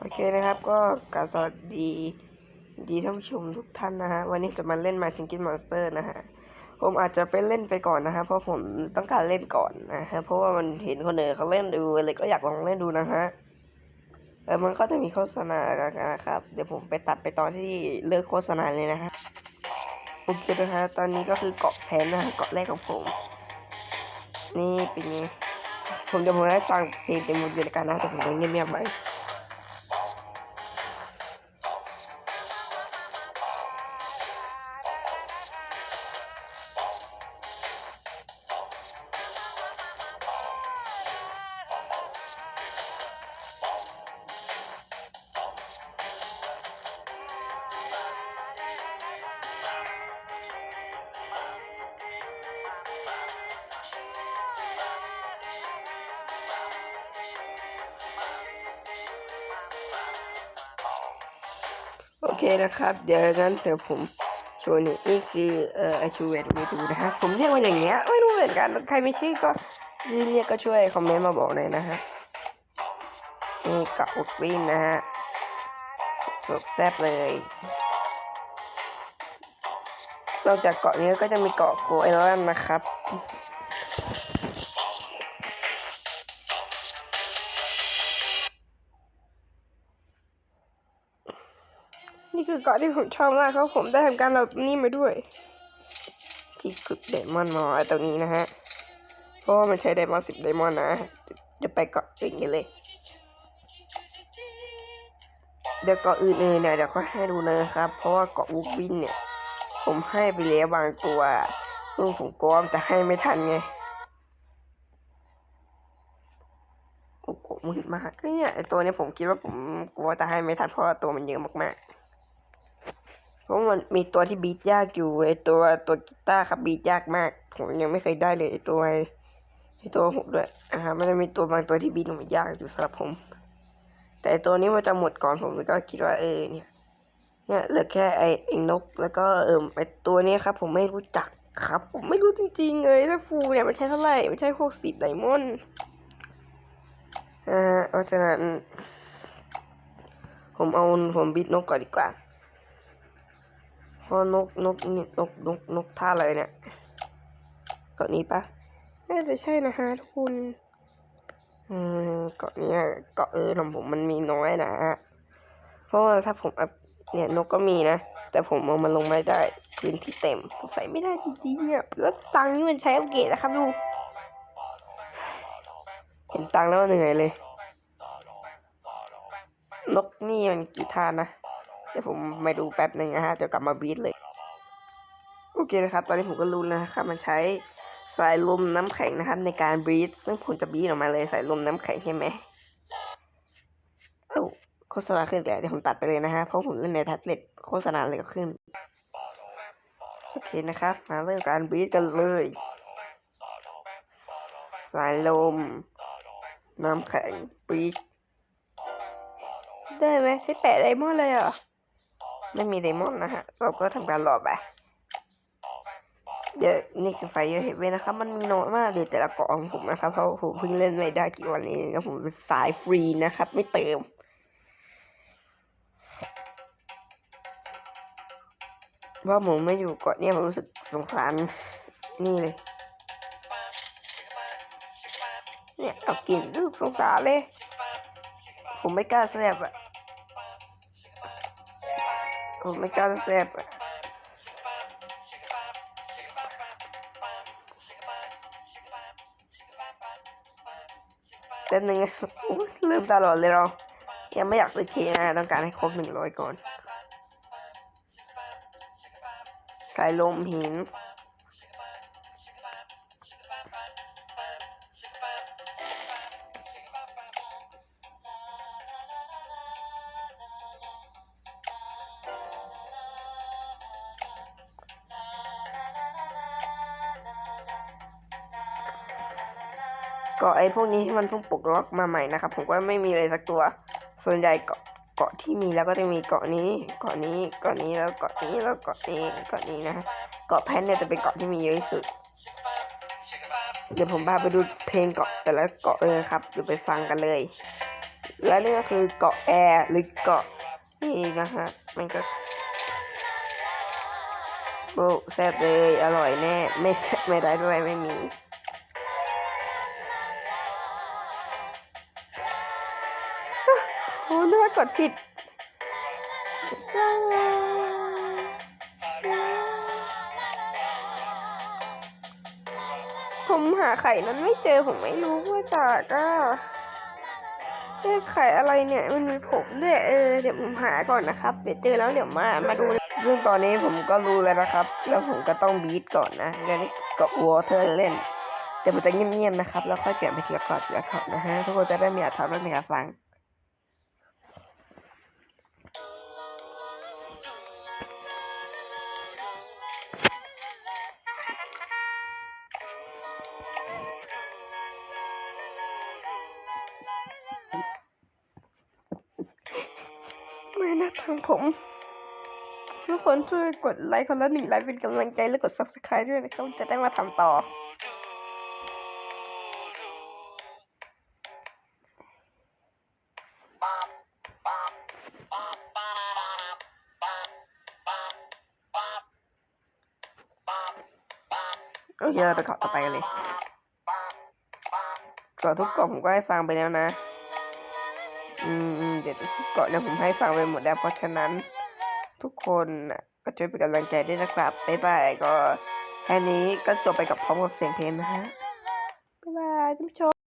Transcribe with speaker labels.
Speaker 1: โอเคนะครับก็กราสวัสดี ดีท่านผู้ชมทุกท่านนะฮะ วันนี้จะมาเล่น My Sinking Monster นะฮะ ผมอาจจะไปเล่นไปก่อนนะฮะ เพราะผมต้องการเล่นก่อนนะฮะ เพราะว่ามันเห็นคนอื่นเขาเล่นดูเลยก็อยากลองเล่นดูนะฮะแต่มันก็จะมีโฆษณานะครับ เดี๋ยวผมไปตัดไปตอนที่เลิกโฆษณาเลยนะฮะ โอเคนะฮะ ตอนนี้ก็คือเกาะแพนนะฮะ เกาะแรกของผม นี่เป็นไง ผมจะมาให้ฟังเพลงเต็มหมดเลยละกันนะแต่ผมจะเงียบๆไว้ โอเคนะครับ เดี๋ยวงั้นเดี๋ยวผมโชว์นี่นี่คือเอ่อชูเวทวีทูนะฮะผมเรียกมันอย่างเงี้ยไม่รู้เหมือนกันใครไม่ชื่อก็เรียกก็ช่วยคอมเมนต์มาบอกหน่อยนะฮะนี่เกาะอุดวินนะฮะสดแซ่บเลยนอกจากเกาะนี้ก็จะมีเกาะโคไอแลนนะครับ นี่คือเกาะที่ผมชอบมากครับผมได้ทำการเอานี่มาด้วย ที่ขุดไดมอนมาไว้ตรงนี้นะฮะ เพราะว่ามันใช้ไดมอนสิบไดมอนด์นะจะไปเกาะอื่นกันเลย เดี๋ยวเกาะอื่นๆเนี่ยเดี๋ยวก็ให้ดูเลยครับ เพราะว่าเกาะวูฟวินเนี่ย ผมให้ไปแล้วบางตัวซึ่งผมกลัวจะให้ไม่ทันไงโอ้โหมืดมากเนี่ยไอตัวนี้ผมคิดว่าผมกลัวจะให้ไม่ทันเพราะว่าตัวมันเยอะมากๆ เพราะมันมีตัวที่บีทยากอยู่ไอตัวตัวกีตาร์ครับบีทยากมาก ผมยังไม่เคยได้เลยไอตัวไอตัวหกด้วยนะครับมันจะมีตัวบางตัวที่บีทมันยากอยู่สำหรับผม แต่ตัวนี้มันจะหมดก่อนผมก็คิดว่าเออเนี่ยเนี่ยเหลือแค่ไอไอนก แล้วก็เออไอตัวนี้ครับ ผมไม่รู้จักครับ ผมไม่รู้จริงๆเลยถ้าฟูเนี่ยมันใช้เท่าไหร่มันใช้หกสิบไดมอนด์อ่าเพราะฉะนั้นผมเอาผมบิดนกก่อนดีกว่า พราะนกนกนี่นกนกนกท่าอะไรเนี่ยเกาะนี้ปะน่าจะใช่นะฮะทุกคนเออเกาะเนี้ยเกาะเออของผมมันมีน้อยนะฮะเพราะว่าถ้าผมอัพเนี่ยนกก็มีนะ แต่ผมเอามันลงไม่ได้พื้นที่เต็มผมใส่ไม่ได้จริงๆเนี่ยแล้วตังค์นี่มันใช้อัปเกรดนะครับดู เห็นตังค์แล้วเหนื่อยเลย นกนี่มันกี่ท่านะเดี๋ยวผมมาดูแป๊บหนึ่งนะฮะเดี๋ยวกลับมาบีทเลย โอเคนะครับ ตอนนี้ผมก็รู้นะครับมันใช้สายลมน้ำแข็งนะครับ ในการบีทซึ่งผมจะบีทออกมาเลยสายลมน้ำแข็งใช่ไหมเอ้าโฆษณาขึ้นแล้วเดี๋ยวผมตัดไปเลยนะฮะเพราะผมเล่นในแท็บเล็ตโฆษณาเลยก็ขึ้นโอเคนะครับ มาเริ่มการบีทกันเลย สายลม น้ำแข็งบีทได้ไหมใช้แปะไดมอนด์เลยเหรอ ไม่มีไดมอนด์นะฮะ เราก็ทำการรอไปเดี๋ยวนี่คือไฟเยอร์เฮเวนนะครับ มันมีน้อยมากเลยแต่ละกาะของผมนะครับ เพราะผมเพิ่งเล่นไม่ได้กี่วันเองแล้วผมสายฟรีนะครับ ไม่เติม ว่าผมไม่อยู่เกาะเนี่ยผมรู้สึกสงสารนี่เลย เนี่ยเอากินรู้สึกสงสารเลย ผมไม่กล้าแซบอะ ผมไม่กล้าแซบอะแป๊บนึงนะอุ๊ยลืมตลอดเลยเรา ยังไม่อยากซื้อเคนะ ต้องการให้ครบหนึ่งร้อยก่อนสายลมหิน ก็ไอ้พวกนี้ที่มันเพิ่งปลดล็อกมาใหม่นะครับ ผมก็ไม่มีเลยสักตัว ส่วนใหญ่เกาะเกาะที่มีแล้วก็จะมีเกาะนี้เกาะนี้เกาะนี้แล้วเกาะนี้แล้วเกาะนี้เกาะนี้นะเกาะแพนเนี่ยจะเป็นเกาะที่มีเยอะที่สุด เดี๋ยวผมพาไปดูเพลงเกาะแต่ละเกาะเลยครับเดี๋ยวไปฟังกันเลย และนี่ก็คือเกาะแอร์หรือเกาะนี่นะฮะมันก็โบแซ่บเลยอร่อยแน่ไม่ไม่ได้ด้วยไม่มี โอ้นึกว่ากดผิดผมหาไข่นั้นไม่เจอผมไม่รู้ว่าจากอะเอ๊ะไข่อะไรเนี่ย มันมีผมด้วยเออเดี๋ยวผมหาก่อนนะครับ เดี๋ยวเจอแล้วเดี๋ยวมามาดูซึ่งตอนนี้ผมก็รู้แล้วนะครับ แล้วผมก็ต้องบีทก่อนนะงั้นก็วอเทอร์เล่นเดี๋ยวผมจะเงียบๆนะครับ แล้วค่อยเปลี่ยนไปทีละคอร์ดทีละคอร์ดนะฮะทุกคนจะได้มีอัธรสในการฟัง ไม่นะทางผมทุกคนช่วยกดไลค์คนละหนึ่งไลค์เป็นกำลังใจและกด subscribe ด้วยนะครับจะได้มาทำต่อโอเคเราไปเกาะต่อไปกันเลยเกาะทุกกาะผมก็ให้ฟังไปแล้วนะ อืมเดี๋ยวทุกเกาะเนี่ยผมให้ฟังไปหมดแล้ว เพราะฉะนั้นทุกคนน่ะก็ช่วยเป็นกำลังใจด้วยนะครับ บ๊ายบายก็แค่นี้ก็จบไปกับพร้อมกับเสียงเพลงนะฮะ บ๊ายบายท่านผู้ชม